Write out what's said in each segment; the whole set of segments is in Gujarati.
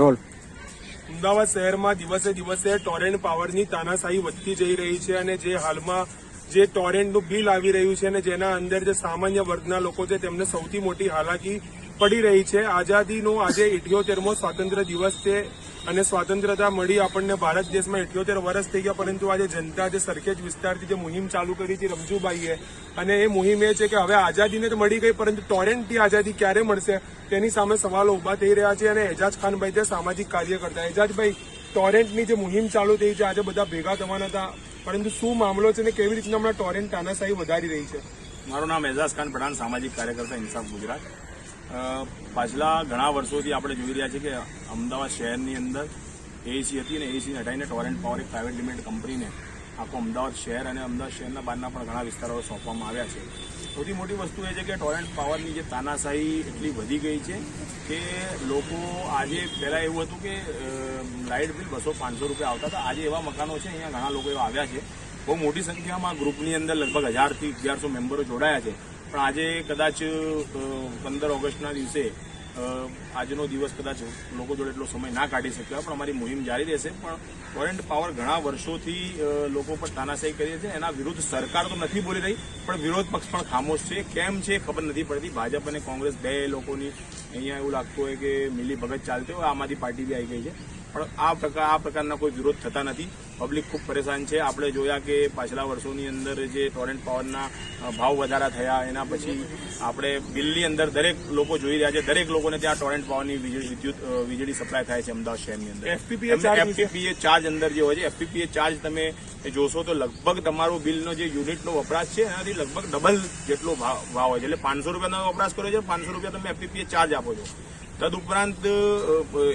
રોલ. અમદાવાદ શહેરમાં દિવસે દિવસે ટોરેન્ટ પાવરની તાનાશાહી વધતી જઈ રહી છે અને જે હાલમાં જે ટોરેન્ટનું બિલ આવી રહ્યું છે અને જેના અંદર જે સામાન્ય વર્ગના લોકો છે, તેમને સૌથી મોટી હાલાકી પડી રહી છે. આઝાદીનો આજે ઇઠ્યોતેરમો સ્વાતંત્ર્ય દિવસ છે અને સ્વાતંત્રતા મળી આપણને ભારત દેશમાં ઇઠ્યોતેર વર્ષ થઈ ગયા, પરંતુ આજે જનતા જે સરખેજ વિસ્તારથી જે મુહિમ ચાલુ કરી હતી રમજુભાઈએ, અને એ મુહિમ એ છે કે હવે આઝાદીને તો મળી ગઈ, પરંતુ ટોરેન્ટથી આઝાદી ક્યારે મળશે? તેની સામે સવાલો ઊભા થઈ રહ્યા છે અને એજાજ ખાનભાઈ છે સામાજિક કાર્યકર્તા એજાજભાઈ ટોરેન્ટની જે મુહિમ ચાલુ થઈ છે, આજે બધા ભેગા થવાના હતા, પરંતુ શું મામલો છે અને કેવી રીતના હમણાં ટોરેન્ટ તાનાશાહી વધારી રહી છે? મારું નામ એઝાઝ ખાન પઠાણ, સામાજિક કાર્યકર્તા ઇન્સાફ ગુજરાત. પાછલા ઘણા વર્ષોથી આપણે જોઈ રહ્યા છીએ કે અમદાવાદ શહેરની અંદર એસી હતી અને એસી હટાવીને ટોરેન્ટ પાવર એક પ્રાઇવેટ લિમિટેડ કંપનીને આખું અમદાવાદ શહેર અને અમદાવાદ શહેરના બહારના પણ ઘણા વિસ્તારો સોંપવામાં આવ્યા છે. સૌથી મોટી વસ્તુ એ છે કે ટોરેન્ટ પાવરની જે તાનાશાહી એટલી વધી ગઈ છે કે લોકો આજે પહેલાં એવું હતું કે લાઇટ બિલ બસો પાંચસો રૂપિયા આવતા હતા. આજે એવા મકાનો છે, અહીંયા ઘણા લોકો એવા આવ્યા છે. બહુ મોટી સંખ્યામાં ગ્રુપની અંદર લગભગ હજારથી અગિયારસો મેમ્બરો જોડાયા છે. પણ આજે કદાચ પંદર ઓગસ્ટના દિવસે આજનો દિવસ કદાચ લોકો જોડે એટલો સમય ના કાઢી શક્યા, પણ અમારી મુહિમ જારી રહેશે. પણ ટોરેન્ટ પાવર ઘણા વર્ષોથી લોકો પર તાનાશાહી કરી છે. એના વિરુદ્ધ સરકાર તો નથી બોલી રહી, પણ વિરોધ પક્ષ પણ ખામોશ છે. કેમ છે ખબર નથી પડતી. ભાજપ અને કોંગ્રેસ બે લોકોની અહીંયા એવું લાગતું હોય કે મિલી ભગત ચાલતી હોય, આમ આદમી પાર્ટી બી આવી ગઈ છે. પણ આ પ્રકાર આ પ્રકારના કોઈ વિરોધ થતા નથી. પબ્લિક ખૂબ પરેશાન છે. આપણે જોયા કે પાછલા વર્ષોની અંદર જે ટોરેન્ટ પાવરના ભાવ વધારા થયા એના પછી આપણે બિલની અંદર દરેક લોકો જોઈ રહ્યા છે. દરેક લોકોને ત્યાં ટોરેન્ટ પાવરની વિદ્યુત વીજળી સપ્લાય થાય છે અમદાવાદ શહેરની અંદર. એફપીપીએ ચાર્જ અંદર જે હોય છે એફપીપીએ ચાર્જ તમે જોશો તો લગભગ તમારો બિલનો જે યુનિટનો વપરાશ છે એનાથી લગભગ ડબલ જેટલો ભાવ હોય છે. એટલે પાંચસો રૂપિયાનો વપરાશ કરો છો પાંચસો રૂપિયા તમે એફપીપીએ ચાર્જ આપો છો. તદુપરાંત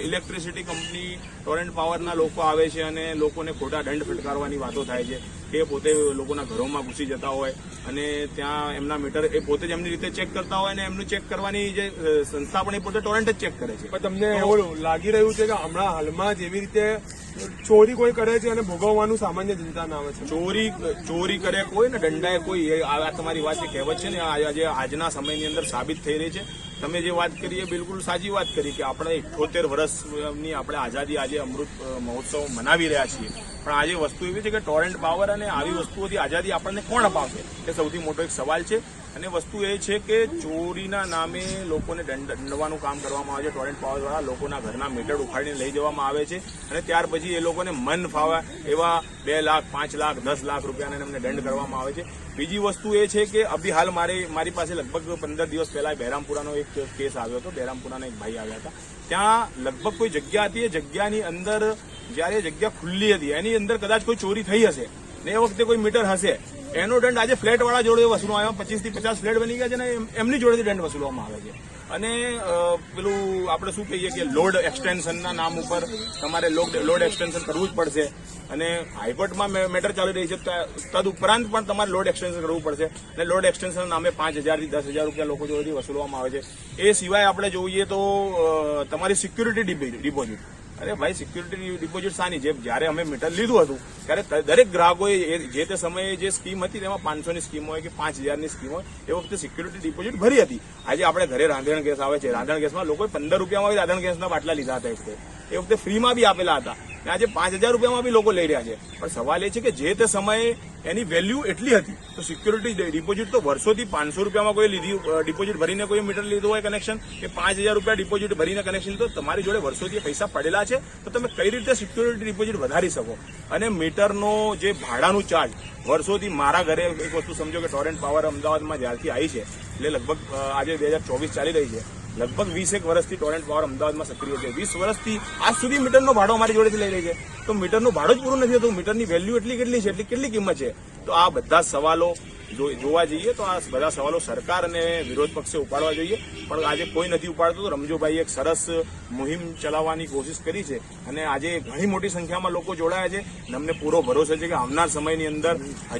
ઇલેક્ટ્રિસિટી કંપની ટોરેન્ટ પાવરના લોકો આવે છે અને લોકોને ખોટા દંડ ફટકારવાની વાતો થાય છે. કે પોતે લોકોના ઘરોમાં ઘૂસી જતા હોય અને ત્યાં એમના મીટર એ પોતે જ એમની રીતે ચેક કરતા હોય અને એમનું ચેક કરવાની જે સંસ્થા પણ એ પોતે ટોરેન્ટ જ ચેક કરે છે. પણ તમને એવું લાગી રહ્યું છે કે હમણાં હાલમાં જેવી રીતે ચોરી કોઈ કરે છે અને ભોગવવાનું સામાન્ય જનતાને આવે છે? ચોરી ચોરી કરે કોઈ ને દંડાએ કોઈ એ આ આ તમારી વાત જે કહેવત છે ને આજે આજના સમયની અંદર સાબિત થઈ રહી છે. તમે જે વાત કરી એ બિલકુલ સાચી વાત કરી કે આપણે ઇઠોતેર વર્ષની આપણે આઝાદી આજે અમૃત મહોત્સવ મનાવી રહ્યા છીએ. પણ આજે વસ્તુ એવી છે કે ટોરેન્ટ પાવર અને આવી વસ્તુઓથી આઝાદી આપણને કોણ અપાવશે? એ સૌથી મોટો એક સવાલ છે. અને વસ્તુ એ છે કે ચોરીના નામે લોકોને દંડ, દંડવાનું કામ કરવામાં આવે છે. ટોરેન્ટ પાવર દ્વારા લોકોના ઘરના મીટર ઉખાડીને લઈ જવામાં આવે છે. અને ત્યાર પછી એ લોકોને મન ફાવે એવા બે લાખ, પાંચ લાખ, દસ લાખ રૂપિયાને એમને દંડ કરવામાં આવે છે. બીજી વસ્તુ એ છે કે અભી હાલ મારે, મારી પાસે લગભગ પંદર દિવસ પહેલા બહેરામપુરાનો એક કેસ આવ્યો હતો. બહેરામપુરાના એક ભાઈ આવ્યા હતા. ત્યાં લગભગ કોઈ જગ્યા હતી એ જગ્યાની અંદર જ્યારે જગ્યા ખુલ્લી હતી, એની અંદર કદાચ કોઈ ચોરી થઈ હશે ને એ વખતે કોઈ મીટર હશે, એનો દંડ આજે ફ્લેટવાળા જોડે વસૂલવામાં આવ્યો. પચીસથી પચાસ ફ્લેટ બની ગયા છે ને એમ- એમની જોડેથી દંડ વસૂલવામાં આવે છે. અને પેલું આપણે શું કહીએ કે લોડ એક્સટેન્શનના નામ ઉપર તમારે લોડ એક્સટેન્શન કરવું જ પડશે. અને હાઈકોર્ટમાં મેટર ચાલી રહી છે તદ ઉપરાંત પણ તમારે લોડ એક્સટેન્શન કરવું પડશે. અને લોડ એક્સટેન્શન નામે પાંચ હજારથી દસ હજાર રૂપિયા લોકો જોડેથી વસૂલવામાં આવે છે. એ સિવાય આપણે જોઈએ તો તમારી સિક્યુરિટી ડિપોઝિટ. અરે ભાઈ સિક્યુરિટી ડિપોઝિટ સાની જે જ્યારે અમે મીટર લીધું હતું, ત્યારે દરેક ગ્રાહકોએ જે તે સમયે જે સ્કીમ હતી તેમાં પાંચસોની સ્કીમ હોય કે પાંચ હજારની સ્કીમ હોય, એ વખતે સિક્યુરિટી ડિપોઝિટ ભરી હતી. આજે આપણે ઘરે રાંધણ ગેસ આવે છે. રાંધણ ગેસમાં લોકોએ પંદર રૂપિયામાં રાંધણ ગેસના બાટલા લીધા હતા એ એ વખતે ફ્રીમાં બી આપેલા હતા. અને આજે પાંચ હજાર રૂપિયામાં બી લોકો લઈ રહ્યા છે. પણ સવાલ એ છે કે જે તે સમયે એની વેલ્યુ એટલી હતી, તો સિક્યુરિટી ડિપોઝિટ તો વર્ષોથી પાંચસો રૂપિયામાં કોઈ લીધી ડિપોઝિટ ભરીને કોઈ મીટર લીધું હોય કનેક્શન કે પાંચ હજાર રૂપિયા ડિપોઝિટ ભરીને કનેક્શન તો તમારી જોડે વર્ષોથી પૈસા પડેલા છે, તો તમે કઈ રીતે સિક્યુરિટી ડિપોઝિટ વધારી શકો? અને મીટરનો જે ભાડાનું ચાર્જ વર્ષોથી મારા ઘરે એક વસ્તુ સમજો કે ટોરેન્ટ પાવર અમદાવાદમાં જ્યારથી આવી છે, એટલે લગભગ આજે બે હજાર ચોવીસ ચાલી રહી છે. લગભગ વીસ એક વર્ષથી ટોરેન્ટ પાવર અમદાવાદમાં સક્રિય છે. વીસ વર્ષથી આજ સુધી મીટરનો ભાડો અમારી જોડેથી લઈ રહી છે. તો મીટરનું ભાડું જ પૂરું નથી થતું. મીટરની વેલ્યુ એટલી કેટલી છે? એટલી કેટલી કિંમત છે? તો આ બધા સવાલો જોવા જઈએ તો આ બધા સવાલો સરકાર અને વિરોધ પક્ષે ઉપાડવા જોઈએ. પણ આજે કોઈ નથી ઉપાડતું રમજોભાઈ એક સરસ મુહિમ ચલાવવાની કોશિશ કરી છે. અને આજે ઘણી મોટી સંખ્યામાં લોકો જોડાયા છે. અને અમને પૂરો ભરોસો છે કે આવનાર સમયની અંદર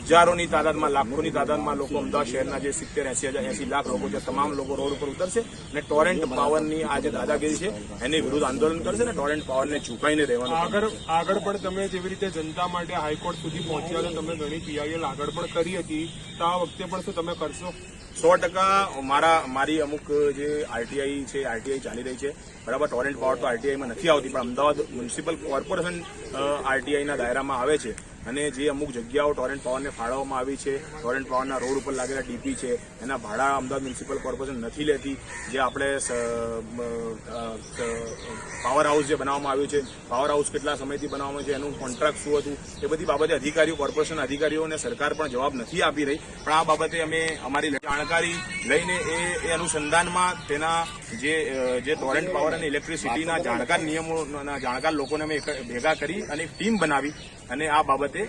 હજારોની તાદાદમાં, લાખોની તાદાદમાં લોકો અમદાવાદ શહેરના જે સિત્તેર, એસી હજાર, એસી લાખ લોકો છે, તમામ લોકો રોડ ઉપર ઉતરશે અને ટોરેન્ટ પાવરની આ જે દાદાગીરી છે, એની વિરુદ્ધ આંદોલન કરશે અને ટોરેન્ટ પાવરને ચૂકાઈને રહેવાનું આગળ આગળ પણ તમે જેવી રીતે જનતા માટે હાઈકોર્ટ સુધી પહોંચ્યા તો તમે ઘણી પીઆઈએલ આગળ પણ કરી હતી આ વખતે પણ શું તમે કરશો? સો ટકા મારા, મારી અમુક જે આરટીઆઈ છે, આરટીઆઈ ચાલી રહી છે, બરાબર ટોરેન્ટ પાવર તો આરટીઆઈમાં નથી આવતી, પણ અમદાવાદ મ્યુનિસિપલ કોર્પોરેશન આરટીઆઈના દાયરામાં આવે છે અને જે અમુક જગ્યાઓ ટોરેન્ટ પાવરને ફાળવવામાં આવી છે ટોરેન્ટ પાવરના રોડ ઉપર લાગેલા ડીપી છે, એના ભાડા અમદાવાદ મ્યુનિસિપલ કોર્પોરેશન નથી લેતી, જે આપણે પાવર હાઉસ જે બનાવવામાં આવ્યું છે પાવર હાઉસ કેટલા સમયથી બનાવવામાં છે, એનું કોન્ટ્રાક્ટ શું હતું, એ બધી બાબતે અધિકારીઓ કોર્પોરેશન અધિકારીઓને સરકાર પણ જવાબ નથી આપી રહી, પણ આ બાબતે અમે અમારી જાણકારી લઈને એ એ અનુસંધાનમાં તેના જે જે ટોરેન્ટ પાવર અને ઇલેક્ટ્રિસિટીના જાણકાર નિયમોના જાણકાર લોકોને અમે ભેગા કરી અને ટીમ બનાવી અને આ બાબતે